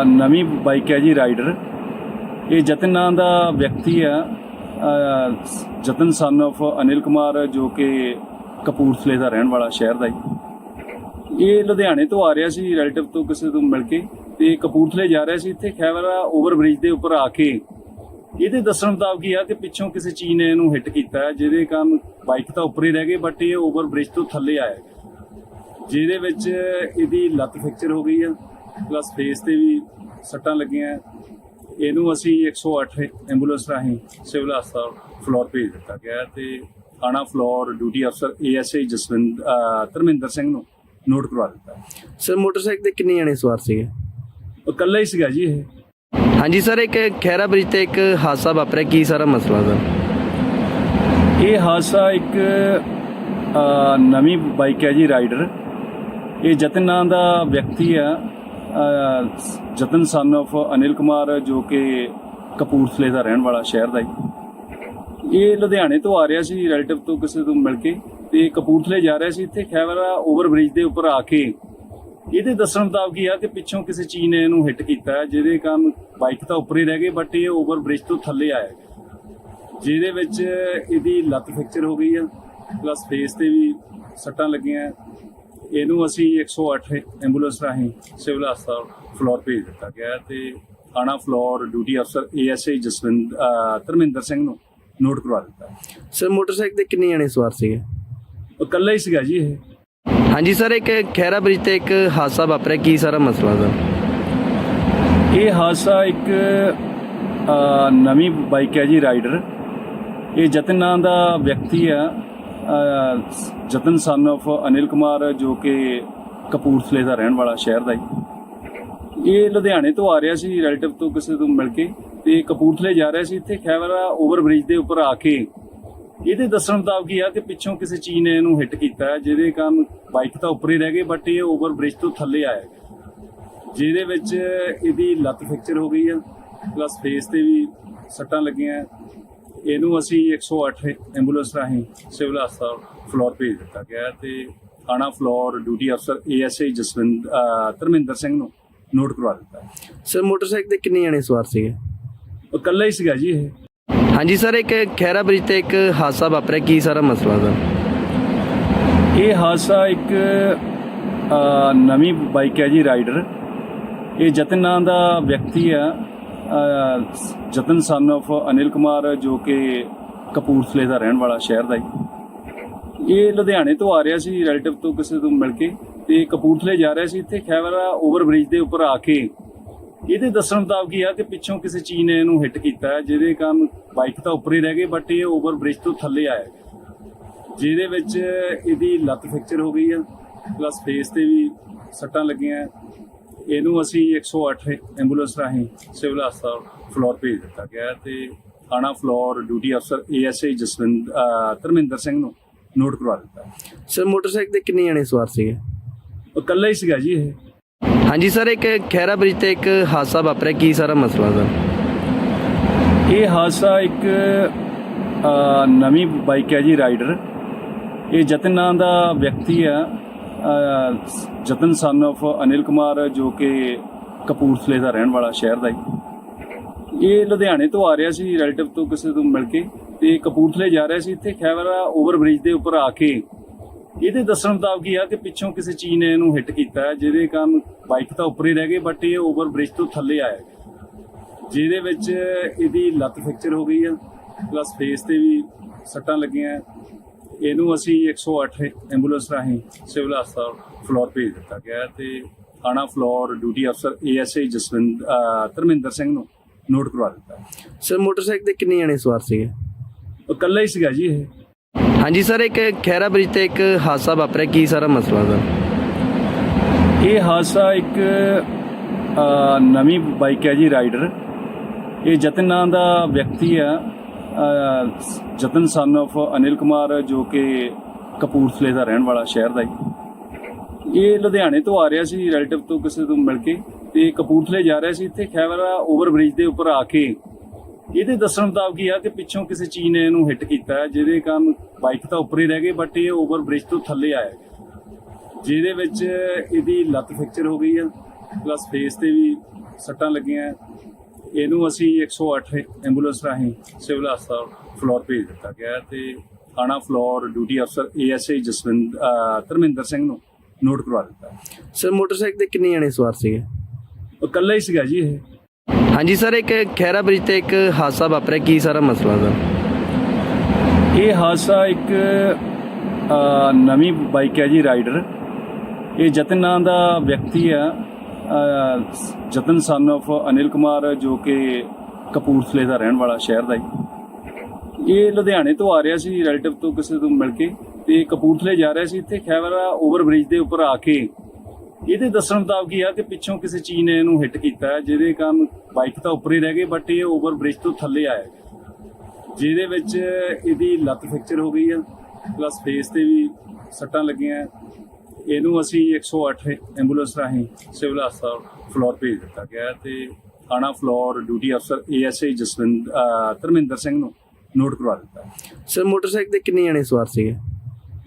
ਨਵੀਂ ਬਾਈਕ ਹੈ ਜੀ ਰਾਈਡਰ ਇਹ ਜਤਨ ਨਾਂ ਦਾ ਵਿਅਕਤੀ ਆ ਜਤਨ ਸਨ of ਅਨਿਲ ਕੁਮਾਰ, ਜੋ ਕਿ ਕਪੂਰਥਲੇ ਦਾ ਰਹਿਣ ਵਾਲਾ ਸ਼ਹਿਰ ਦਾ ਹੀ ਇਹ ਲੁਧਿਆਣੇ ਤੋਂ ਆ ਰਿਹਾ ਸੀ ਰਿਲੇਟਿਵ ਤੋਂ ਕਿਸੇ ਤੋਂ ਮਿਲ ਕੇ। ਤੇ ਕਪੂਰਥਲੇ ਜਾ ਰਿਹਾ ਸੀ, ਇੱਥੇ ਖੈਵਰਾ ਓਵਰ ਬ੍ਰਿਜ ਦੇ ਉੱਪਰ ਆ ਕੇ। ਇਹਦੇ ਦੱਸਣ ਮੁਤਾਬਕ ਇਹ ਆ ਕਿ ਪਿੱਛੋਂ ਕਿਸੇ ਚੀਜ਼ ਨੇ ਇਹਨੂੰ ਹਿੱਟ ਕੀਤਾ। ਜਿਹਦੇ ਕਾਰਨ ਬਾਈਕ ਤਾਂ ਉੱਪਰ ਹੀ ਰਹਿ ਗਈ ਬਟ ਇਹ ਓਵਰ ਬ੍ਰਿਜ ਤੋਂ ਥੱਲੇ ਆਇਆ। ਜਿਹਦੇ ਵਿੱਚ ਇਹਦੀ ਲੱਤ ਫ੍ਰੈਕਚਰ ਹੋ ਗਈ ਆ ਪਲੱਸ ਫੇਸ ਤੇ ਵੀ ਸੱਟਾਂ ਲੱਗੀਆਂ। ਇਹਨੂੰ ਅਸੀਂ 108 ਐਂਬੂਲੈਂਸ ਰਾਹੀਂ ਸਿਵਲ ਹਸਪਤਾਲ ਫਲੋਰ ਭੇਜ ਦਿੱਤਾ ਗਿਆ ਤੇ ਥਾਣਾ ਫਲੋਰ ਡਿਊਟੀ ਅਫਸਰ ਏਐਸਆਈ ਜਸਵਿੰਦ ਧਰਮਿੰਦਰ ਸਿੰਘ ਨੂੰ ਨੋਟ ਕਰਵਾ ਦਿੱਤਾ। ਸਰ ਮੋਟਰਸਾਈਕਲ ਤੇ ਕਿੰਨੇ ਜਣੇ ਸਵਾਰ ਸੀਗੇ? ਉਹ ਇਕੱਲਾ ਹੀ ਸੀਗਾ ਜੀ ਇਹ। ਹਾਂਜੀ ਸਰ ਇੱਕ ਖੈਰਾ ਬ੍ਰਿਜ ਤੇ ਇੱਕ ਹਾਦਸਾ ਵਾਪਰਿਆ। ਕੀ ਸਾਰਾ ਮਸਲਾ ਸਰ? ਇਹ ਹਾਦਸਾ ਇੱਕ ਨਵੀਂ ਬਾਈਕ ਹੈ ਜੀ ਰਾਈਡਰ ਇਹ ਜਤਨ ਨਾਂ ਦਾ ਵਿਅਕਤੀ ਆ ਜਤਨ ਸਨ of ਅਨਿਲ ਕੁਮਾਰ ਜੋ ਕਿ ਕਪੂਰਥਲੇ ਦਾ ਰਹਿਣ ਵਾਲਾ ਸ਼ਹਿਰ ਦਾ ਹੀ। ਇਹ ਲੁਧਿਆਣੇ ਤੋਂ ਆ ਰਿਹਾ ਸੀ ਰਿਲੇਟਿਵ ਤੋਂ ਕਿਸੇ ਤੋਂ ਮਿਲ ਕੇ ਤੇ ਕਪੂਰਥਲੇ ਜਾ ਰਿਹਾ ਸੀ। ਇੱਥੇ ਖੈਵਰਾ ਓਵਰ ਬ੍ਰਿਜ ਦੇ ਉੱਪਰ ਆ ਕੇ ਇਹਦੇ ਦੱਸਣ ਮੁਤਾਬਕ ਹੀ ਆ ਕਿ ਪਿੱਛੋਂ ਕਿਸੇ ਚੀਜ਼ ਨੇ ਇਹਨੂੰ ਹਿੱਟ ਕੀਤਾ ਹੈ, ਜਿਹਦੇ ਕਾਰਨ ਬਾਈਕ ਤਾਂ ਉੱਪਰ ਹੀ ਰਹਿ ਗਈ ਬਟ ਇਹ ਓਵਰ ਬ੍ਰਿਜ ਤੋਂ ਥੱਲੇ ਆਇਆ। ਜਿਹਦੇ ਵਿੱਚ ਇਹਦੀ ਲੱਤ ਫ੍ਰੈਕਚਰ ਹੋ ਗਈ ਆ ਪਲੱਸ ਫੇਸ ਤੇ ਵੀ ਸੱਟਾਂ ਲੱਗੀਆਂ। ਇਹਨੂੰ ਅਸੀਂ 108 ਐਂਬੂਲੈਂਸ ਰਾਹੀਂ ਸਿਵਲ ਹਸਪਤਾਲ ਫਲੋਰ ਭੇਜ ਦਿੱਤਾ ਗਿਆ ਤੇ ਥਾਣਾ ਫਲੋਰ ਡਿਊਟੀ ਅਫਸਰ ਏਐਸਆਈ ਜਸਵਿੰਦ ਧਰਮਿੰਦਰ ਸਿੰਘ ਨੂੰ ਨੋਟ ਕਰਵਾ ਦਿੱਤਾ। ਸਰ ਮੋਟਰਸਾਈਕਲ ਤੇ ਕਿੰਨੇ ਜਣੇ ਸਵਾਰ ਸੀਗੇ? ਉਹ ਇਕੱਲਾ ਹੀ ਸੀਗਾ ਜੀ ਇਹ। ਹਾਂਜੀ ਸਰ ਇੱਕ ਖੈਰਾ ਬ੍ਰਿਜ ਤੇ ਇੱਕ ਹਾਦਸਾ ਵਾਪਰਿਆ। ਕੀ ਸਾਰਾ ਮਸਲਾ ਸਰ? ਇਹ ਹਾਦਸਾ ਇੱਕ ਨਵੀਂ ਬਾਈਕ ਹੈ ਜੀ ਰਾਈਡਰ। ਇਹ ਜਤਨ ਨਾਂ ਦਾ ਵਿਅਕਤੀ ਆ ਜਤਨ ਸਨ of ਅਨਿਲ ਕੁਮਾਰ ਜੋ ਕਿ ਕਪੂਰਥਲੇ ਦਾ ਰਹਿਣ ਵਾਲਾ ਸ਼ਹਿਰ ਦਾ ਹੀ ਇਹ ਲੁਧਿਆਣੇ ਤੋਂ ਆ ਰਿਹਾ ਸੀ ਰਿਲੇਟਿਵ ਤੋਂ ਕਿਸੇ ਤੋਂ ਮਿਲ ਕੇ ਤੇ ਕਪੂਰਥਲੇ ਜਾ ਰਿਹਾ ਸੀ। ਇੱਥੇ ਖੈਵਰਾ ਓਵਰ ਬ੍ਰਿਜ ਦੇ ਉੱਪਰ ਆ ਕੇ ਇਹਦੇ ਦੱਸਣ ਮੁਤਾਬਕ ਹੀ ਆ ਕਿ ਪਿੱਛੋਂ ਕਿਸੇ ਚੀਜ਼ ਨੇ ਇਹਨੂੰ ਹਿੱਟ ਕੀਤਾ ਹੈ, ਜਿਹਦੇ ਕਾਰਨ ਬਾਈਕ ਤਾਂ ਉੱਪਰ ਹੀ ਰਹਿ ਗਈ ਬਟ ਇਹ ਓਵਰ ਬ੍ਰਿਜ ਤੋਂ ਥੱਲੇ ਆਇਆ ਜਿਹਦੇ ਵਿੱਚ ਇਹਦੀ ਲੱਤ ਫ੍ਰੈਕਚਰ ਹੋ ਗਈ ਆ ਪਲੱਸ ਫੇਸ ਤੇ ਵੀ ਸੱਟਾਂ ਲੱਗੀਆਂ ਇਹਨੂੰ ਅਸੀਂ 108 ਐਂਬੂਲੈਂਸ ਰਾਹੀਂ ਸਿਵਲ ਹਸਪਤਾਲ ਫਲੋਰ ਭੇਜ ਦਿੱਤਾ ਗਿਆ ਤੇ ਥਾਣਾ ਫਲੋਰ ਡਿਊਟੀ ਅਫਸਰ ਏਐਸਆਈ ਜਸਵਿੰਦ ਧਰਮਿੰਦਰ ਸਿੰਘ ਨੂੰ ਨੋਟ ਕਰਵਾ ਦਿੱਤਾ। ਸਰ ਮੋਟਰਸਾਈਕਲ ਤੇ ਕਿੰਨੇ ਜਣੇ ਸਵਾਰ ਸੀਗੇ? ਉਹ ਇਕੱਲਾ ਹੀ ਸੀਗਾ ਜੀ ਇਹ। ਹਾਂਜੀ ਸਰ ਇੱਕ ਖੈਰਾ ਬ੍ਰਿਜ ਤੇ ਇੱਕ ਹਾਦਸਾ ਵਾਪਰਿਆ। ਕੀ ਸਾਰਾ ਮਸਲਾ ਸਰ? ਇਹ ਹਾਦਸਾ ਇੱਕ ਨਵੀਂ ਬਾਈਕ ਹੈ ਜੀ ਰਾਈਡਰ। ਇਹ ਜਤਨ ਨਾਂ ਦਾ ਵਿਅਕਤੀ ਆ ਜਤਨ ਸਨ of ਅਨਿਲ ਕੁਮਾਰ ਜੋ ਕਿ ਕਪੂਰਥਲੇ ਦਾ ਰਹਿਣ ਵਾਲਾ ਸ਼ਹਿਰ ਦਾ ਹੀ। ਇਹ ਲੁਧਿਆਣੇ ਤੋਂ ਆ ਰਿਹਾ ਸੀ ਰਿਲੇਟਿਵ ਤੋਂ ਕਿਸੇ ਤੋਂ ਮਿਲ ਕੇ। ਤੇ ਕਪੂਰਥਲੇ ਜਾ ਰਿਹਾ ਸੀ ਇੱਥੇ ਖੈਵਰਾ ਓਵਰ ਬ੍ਰਿਜ ਦੇ ਉੱਪਰ ਆ ਕੇ। ਇਹਦੇ ਦੱਸਣ ਮੁਤਾਬਕ ਇਹ ਆ ਕਿ ਪਿੱਛੋਂ ਕਿਸੇ ਚੀਜ਼ ਨੇ ਇਹਨੂੰ ਹਿੱਟ ਕੀਤਾ ਹੈ, ਜਿਹਦੇ ਕਾਰਨ ਬਾਈਕ ਤਾਂ ਉੱਪਰ ਹੀ ਰਹਿ ਗਈ ਬਟ ਇਹ ਓਵਰ ਬ੍ਰਿਜ ਤੋਂ ਥੱਲੇ ਆਇਆ। ਜਿਹਦੇ ਵਿੱਚ ਇਹਦੀ ਲੱਤ ਫ੍ਰੈਕਚਰ ਹੋ ਗਈ ਆ ਪਲੱਸ ਫੇਸ ਤੇ ਵੀ ਸੱਟਾਂ ਲੱਗੀਆਂ। ਇਹਨੂੰ ਅਸੀਂ 108 ਐਂਬੂਲੈਂਸ ਰਾਹੀਂ ਸਿਵਲ ਹਸਪਤਾਲ ਫਲੋਰ ਭੇਜ ਦਿੱਤਾ ਗਿਆ ਤੇ ਥਾਣਾ ਫਲੋਰ ਡਿਊਟੀ ਅਫਸਰ ਏਐਸਆਈ ਜਸਵਿੰਦ ਧਰਮਿੰਦਰ ਸਿੰਘ ਨੂੰ ਨੋਟ ਕਰਵਾ ਦਿੱਤਾ। ਸਰ ਮੋਟਰਸਾਈਕਲ ਤੇ ਕਿੰਨੇ ਜਣੇ ਸਵਾਰ ਸੀਗੇ? ਉਹ ਇਕੱਲਾ ਹੀ ਸੀਗਾ ਜੀ ਇਹ। ਹਾਂਜੀ ਸਰ ਇੱਕ ਖੈਰਾ ਬ੍ਰਿਜ ਤੇ ਇੱਕ ਹਾਦਸਾ ਵਾਪਰਿਆ। ਕੀ ਸਾਰਾ ਮਸਲਾ ਸਰ? ਇਹ ਹਾਦਸਾ ਇੱਕ ਨਵੀਂ ਬਾਈਕ ਹੈ ਜੀ ਰਾਈਡਰ। ਇਹ ਜਤਨ ਨਾਂ ਦਾ ਵਿਅਕਤੀ ਆ ਜਤਨ ਸਨ of ਅਨਿਲ ਕੁਮਾਰ ਜੋ ਕਿ ਕਪੂਰਥਲੇ ਦਾ ਰਹਿਣ ਵਾਲਾ ਸ਼ਹਿਰ ਦਾ ਹੀ। ਇਹ ਲੁਧਿਆਣੇ ਤੋਂ ਆ ਰਿਹਾ ਸੀ ਰਿਲੇਟਿਵ ਤੋਂ ਕਿਸੇ ਤੋਂ ਮਿਲ ਕੇ। ਤੇ ਕਪੂਰਥਲੇ ਜਾ ਰਿਹਾ ਸੀ ਇੱਥੇ ਖੈਵਰਾ ਓਵਰ ਬ੍ਰਿਜ ਦੇ ਉੱਪਰ ਆ ਕੇ। ਇਹਦੇ ਦੱਸਣ ਮੁਤਾਬਕ ਇਹ ਆ ਕਿ ਪਿੱਛੋਂ ਕਿਸੇ ਚੀਜ਼ ਨੇ ਇਹਨੂੰ ਹਿੱਟ ਕੀਤਾ ਹੈ, ਜਿਹਦੇ ਕਾਰਨ ਬਾਈਕ ਤਾਂ ਉੱਪਰ ਹੀ ਰਹਿ ਗਈ ਬਟ ਇਹ ਓਵਰ ਬ੍ਰਿਜ ਤੋਂ ਥੱਲੇ ਆਇਆ ਜਿਹਦੇ ਵਿੱਚ ਇਹਦੀ ਲੱਤ ਫ੍ਰੈਕਚਰ ਹੋ ਗਈ ਆ ਪਲੱਸ ਫੇਸ ਤੇ ਵੀ ਸੱਟਾਂ ਲੱਗੀਆਂ ਇਹਨੂੰ ਅਸੀਂ 108 ਐਂਬੂਲੈਂਸ ਰਾਹੀਂ ਸਿਵਲ ਹਸਪਤਾਲ ਫਲੋਰ ਭੇਜ ਦਿੱਤਾ ਗਿਆ ਤੇ ਥਾਣਾ ਫਲੋਰ ਡਿਊਟੀ ਅਫਸਰ ਏਐਸਆਈ ਜਸਵਿੰਦ ਧਰਮਿੰਦਰ ਸਿੰਘ ਨੂੰ ਨੋਟ ਕਰਵਾ ਦਿੱਤਾ। ਸਰ ਮੋਟਰਸਾਈਕਲ ਤੇ ਕਿੰਨੇ ਜਣੇ ਸਵਾਰ ਸੀਗੇ? ਉਹ ਇਕੱਲਾ ਹੀ ਸੀਗਾ ਜੀ ਇਹ। ਹਾਂਜੀ ਸਰ ਇੱਕ ਖੈਰਾ ਬ੍ਰਿਜ ਤੇ ਇੱਕ ਹਾਦਸਾ ਵਾਪਰਿਆ। ਕੀ ਸਾਰਾ ਮਸਲਾ ਸਰ? ਇਹ ਹਾਦਸਾ ਇੱਕ ਨਵੀਂ ਬਾਈਕ ਹੈ ਜੀ ਰਾਈਡਰ। ਇਹ ਜਤਨ ਨਾਂ ਦਾ ਵਿਅਕਤੀ ਆ। ਜਤਨ ਸਨ of ਅਨਿਲ ਕੁਮਾਰ ਜੋ ਕਿ ਕਪੂਰਥਲੇ ਦਾ ਰਹਿਣ ਵਾਲਾ ਸ਼ਹਿਰ ਦਾ ਹੀ। ਇਹ ਲੁਧਿਆਣੇ ਤੋਂ ਆ ਰਿਹਾ ਸੀ ਰਿਲੇਟਿਵ ਤੋਂ ਕਿਸੇ ਤੋਂ ਮਿਲ ਕੇ ਤੇ ਕਪੂਰਥਲੇ ਜਾ ਰਿਹਾ ਸੀ। ਇੱਥੇ ਖੈਵਰਾ ਓਵਰ ਬ੍ਰਿਜ ਦੇ ਉੱਪਰ ਆ ਕੇ ਇਹਦੇ ਦੱਸਣ ਮੁਤਾਬਕ ਹੀ ਆ ਕਿ ਪਿੱਛੋਂ ਕਿਸੇ ਚੀਜ਼ ਨੇ ਇਹਨੂੰ ਹਿੱਟ ਕੀਤਾ ਹੈ, ਜਿਹਦੇ ਕਾਰਨ ਬਾਈਕ ਤਾਂ ਉੱਪਰ ਹੀ ਰਹਿ ਗਈ ਬਟ ਇਹ ਓਵਰ ਬ੍ਰਿਜ ਤੋਂ ਥੱਲੇ ਆਇਆ ਜਿਹਦੇ ਵਿੱਚ ਇਹਦੀ ਲੱਤ ਫ੍ਰੈਕਚਰ ਹੋ ਗਈ ਆ ਪਲੱਸ ਫੇਸ ਤੇ ਵੀ ਸੱਟਾਂ ਲੱਗੀਆਂ ਇਹਨੂੰ ਅਸੀਂ 108 ਐਂਬੂਲੈਂਸ ਰਾਹੀਂ ਸਿਵਲ ਹਸਪਤਾਲ ਫਲੋਰ ਭੇਜ ਦਿੱਤਾ ਗਿਆ ਤੇ ਥਾਣਾ ਫਲੋਰ ਡਿਊਟੀ ਅਫਸਰ ਏਐਸਆਈ ਜਸਵਿੰਦ ਧਰਮਿੰਦਰ ਸਿੰਘ ਨੂੰ ਨੋਟ ਕਰਵਾ ਦਿੱਤਾ। ਸਰ ਮੋਟਰਸਾਈਕਲ ਤੇ ਕਿੰਨੇ ਜਣੇ ਸਵਾਰ ਸੀਗੇ? ਉਹ ਇਕੱਲਾ ਹੀ ਸੀਗਾ ਜੀ ਇਹ। ਹਾਂਜੀ ਸਰ ਇੱਕ ਖੈਰਾ ਬ੍ਰਿਜ ਤੇ ਇੱਕ ਹਾਦਸਾ ਵਾਪਰਿਆ। ਕੀ ਸਾਰਾ ਮਸਲਾ ਸਰ? ਇਹ ਹਾਦਸਾ ਇੱਕ ਨਵੀਂ ਬਾਈਕ ਹੈ ਜੀ ਰਾਈਡਰ ਇਹ ਜਤਨ ਨਾਂ ਦਾ ਵਿਅਕਤੀ ਆ ਜਤਨ ਸਨ of ਅਨਿਲ ਕੁਮਾਰ ਜੋ ਕਿ ਕਪੂਰਥਲੇ ਦਾ ਰਹਿਣ ਵਾਲਾ ਸ਼ਹਿਰ ਦਾ ਹੀ। ਇਹ ਲੁਧਿਆਣੇ ਤੋਂ ਆ ਰਿਹਾ ਸੀ ਰਿਲੇਟਿਵ ਤੋਂ ਕਿਸੇ ਤੋਂ ਮਿਲ ਕੇ ਤੇ ਕਪੂਰਥਲੇ ਜਾ ਰਿਹਾ ਸੀ। ਇੱਥੇ ਖੈਵਰਾ ਓਵਰ ਬ੍ਰਿਜ ਦੇ ਉੱਪਰ ਆ ਕੇ ਇਹਦੇ ਦੱਸਣ ਮੁਤਾਬਕ ਹੀ ਆ ਕਿ ਪਿੱਛੋਂ ਕਿਸੇ ਚੀਜ਼ ਨੇ ਇਹਨੂੰ ਹਿੱਟ ਕੀਤਾ ਹੈ, ਜਿਹਦੇ ਕਾਰਨ ਬਾਈਕ ਤਾਂ ਉੱਪਰ ਹੀ ਰਹਿ ਗਈ ਬਟ ਇਹ ਓਵਰ ਬ੍ਰਿਜ ਤੋਂ ਥੱਲੇ ਆਇਆ ਜਿਹਦੇ ਵਿੱਚ ਇਹਦੀ ਲੱਤ ਫ੍ਰੈਕਚਰ ਹੋ ਗਈ ਆ ਪਲੱਸ ਫੇਸ ਤੇ ਵੀ ਸੱਟਾਂ ਲੱਗੀਆਂ ਇਹਨੂੰ ਅਸੀਂ 108 ਐਂਬੂਲੈਂਸ ਰਾਹੀਂ ਸਿਵਲ ਹਸਪਤਾਲ ਫਲੋਰ ਭੇਜ ਦਿੱਤਾ ਗਿਆ ਤੇ ਥਾਣਾ ਫਲੋਰ ਡਿਊਟੀ ਅਫਸਰ ਏਐਸਆਈ ਜਸਵਿੰਦ ਧਰਮਿੰਦਰ ਸਿੰਘ ਨੂੰ ਨੋਟ ਕਰਵਾ ਦਿੱਤਾ। ਸਰ ਮੋਟਰਸਾਈਕਲ ਤੇ ਕਿੰਨੇ ਜਣੇ ਸਵਾਰ ਸੀਗੇ?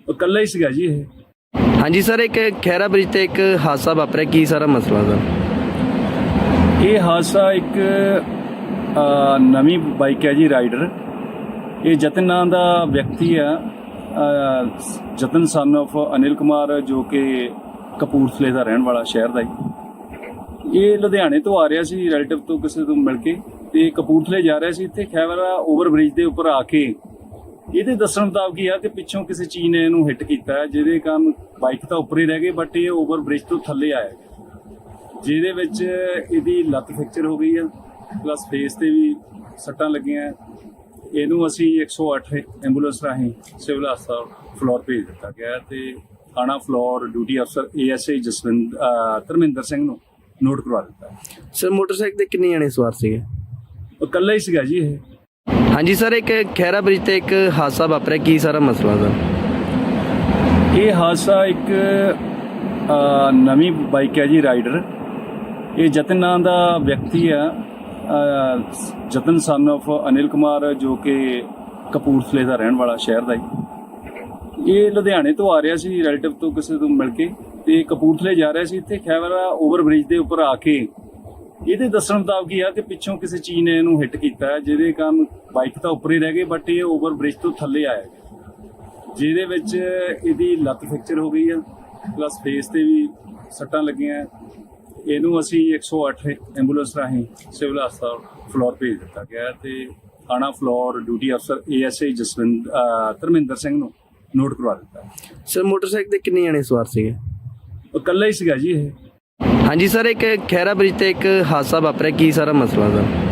ਉਹ ਇਕੱਲਾ ਹੀ ਸੀਗਾ ਜੀ ਇਹ। ਹਾਂਜੀ ਸਰ ਇੱਕ ਖੈਰਾ ਬ੍ਰਿਜ ਤੇ ਇੱਕ ਹਾਦਸਾ ਵਾਪਰਿਆ। ਕੀ ਸਾਰਾ ਮਸਲਾ ਸਰ? ਇਹ ਹਾਦਸਾ ਇੱਕ ਨਵੀਂ ਬਾਈਕ ਹੈ ਜੀ ਰਾਈਡਰ। ਇਹ ਜਤਨ ਨਾਂ ਦਾ ਵਿਅਕਤੀ ਆ ਜਤਨ ਸਨ of ਅਨਿਲ ਕੁਮਾਰ ਜੋ ਕਿ ਕਪੂਰਥਲੇ ਦਾ ਰਹਿਣ ਵਾਲਾ ਸ਼ਹਿਰ ਦਾ ਹੀ। ਇਹ ਲੁਧਿਆਣੇ ਤੋਂ ਆ ਰਿਹਾ ਸੀ ਰਿਲੇਟਿਵ ਤੋਂ ਕਿਸੇ ਤੋਂ ਮਿਲ ਕੇ। ਤੇ ਕਪੂਰਥਲੇ ਜਾ ਰਿਹਾ ਸੀ ਇੱਥੇ ਖੈਵਰਾ ਓਵਰ ਬ੍ਰਿਜ ਦੇ ਉੱਪਰ ਆ ਕੇ। ਇਹਦੇ ਦੱਸਣ ਮੁਤਾਬਕ ਇਹ ਆ ਕਿ ਪਿੱਛੋਂ ਕਿਸੇ ਚੀਜ਼ ਨੇ ਇਹਨੂੰ ਹਿੱਟ ਕੀਤਾ ਹੈ, ਜਿਹਦੇ ਕਾਰਨ ਬਾਈਕ ਤਾਂ ਉੱਪਰ ਹੀ ਰਹਿ ਗਈ ਬਟ ਇਹ ਓਵਰ ਬ੍ਰਿਜ ਤੋਂ ਥੱਲੇ ਆਇਆ ਜਿਹਦੇ ਵਿੱਚ ਇਹਦੀ ਲੱਤ ਫ੍ਰੈਕਚਰ ਹੋ ਗਈ ਆ ਪਲੱਸ ਫੇਸ ਤੇ ਵੀ ਸੱਟਾਂ ਲੱਗੀਆਂ ਇਹਨੂੰ ਅਸੀਂ 108 ਐਂਬੂਲੈਂਸ ਰਾਹੀਂ ਸਿਵਲ ਹਸਪਤਾਲ ਫਲੋਰ ਭੇਜ ਦਿੱਤਾ ਗਿਆ ਤੇ ਥਾਣਾ ਫਲੋਰ ਡਿਊਟੀ ਅਫਸਰ ਏਐਸਆਈ ਜਸਵਿੰਦ ਧਰਮਿੰਦਰ ਸਿੰਘ ਨੂੰ ਨੋਟ ਕਰਵਾ ਦਿੱਤਾ ਸਰ ਮੋਟਰਸਾਈਕਲ ਤੇ ਕਿੰਨੇ ਜਣੇ ਸਵਾਰ ਸੀਗੇ? ਉਹ ਇਕੱਲਾ ਹੀ ਸੀਗਾ ਜੀ ਇਹ। ਹਾਂਜੀ ਸਰ ਇੱਕ ਖੈਰਾ ਬ੍ਰਿਜ ਤੇ ਇੱਕ ਹਾਦਸਾ ਵਾਪਰਿਆ। ਕੀ ਸਾਰਾ ਮਸਲਾ ਸਰ? ਇਹ ਹਾਦਸਾ ਇੱਕ ਨਵੀਂ ਬਾਈਕ ਹੈ ਜੀ ਰਾਈਡਰ। ਇਹ ਜਤਨ ਨਾਂ ਦਾ ਵਿਅਕਤੀ ਆ। ਜਤਨ ਸਨ of ਅਨਿਲ ਕੁਮਾਰ, ਜੋ ਕਿ ਕਪੂਰਥਲੇ ਦਾ ਰਹਿਣ ਵਾਲਾ ਸ਼ਹਿਰ ਦਾ ਹੀ। ਇਹ ਲੁਧਿਆਣੇ ਤੋਂ ਆ ਰਿਹਾ ਸੀ ਰਿਲੇਟਿਵ ਤੋਂ ਕਿਸੇ ਤੋਂ ਮਿਲ ਕੇ, ਤੇ ਕਪੂਰਥਲੇ ਜਾ ਰਿਹਾ ਸੀ। ਇੱਥੇ ਖੈਵਰਾ ਓਵਰ ਬ੍ਰਿਜ ਦੇ ਉੱਪਰ ਆ ਕੇ ਇਹਦੇ ਦੱਸਣ ਮੁਤਾਬਕ ਹੀ ਆ ਕਿ ਪਿੱਛੋਂ ਕਿਸੇ ਚੀਜ਼ ਨੇ ਇਹਨੂੰ ਹਿੱਟ ਕੀਤਾ ਜਿਹਦੇ ਕਾਰਨ ਬਾਈਕ ਤਾਂ ਉੱਪਰ ਹੀ ਰਹਿ ਗਈ ਬਟ ਇਹ ਓਵਰ ਬ੍ਰਿਜ ਤੋਂ ਥੱਲੇ ਆਇਆ ਜਿਹਦੇ ਵਿੱਚ ਇਹਦੀ ਲੱਤ ਫ੍ਰੈਕਚਰ ਹੋ ਗਈ ਆ ਪਲੱਸ ਫੇਸ ਤੇ ਵੀ ਸੱਟਾਂ ਲੱਗੀਆਂ ਇਹਨੂੰ ਅਸੀਂ 108 ਐਂਬੂਲੈਂਸ ਰਾਹੀਂ ਸਿਵਲ ਹਸਪਤਾਲ ਫਲੋਰ ਭੇਜ ਦਿੱਤਾ ਗਿਆ ਤੇ ਥਾਣਾ ਫਲੋਰ ਡਿਊਟੀ ਅਫਸਰ ਏਐਸਆਈ ਜਸਵਿੰਦ ਧਰਮਿੰਦਰ ਸਿੰਘ ਨੂੰ ਨੋਟ ਕਰਵਾ ਦਿੱਤਾ ਸਰ ਮੋਟਰਸਾਈਕਲ ਤੇ ਕਿੰਨੇ ਜਣੇ ਸਵਾਰ ਸੀਗੇ? ਉਹ ਇਕੱਲਾ ਹੀ ਸੀਗਾ ਜੀ ਇਹ। ਹਾਂਜੀ ਸਰ ਇੱਕ ਖੈਰਾ ਬ੍ਰਿਜ ਤੇ ਇੱਕ ਹਾਦਸਾ ਵਾਪਰਿਆ। ਕੀ ਸਾਰਾ ਮਸਲਾ ਸਰ?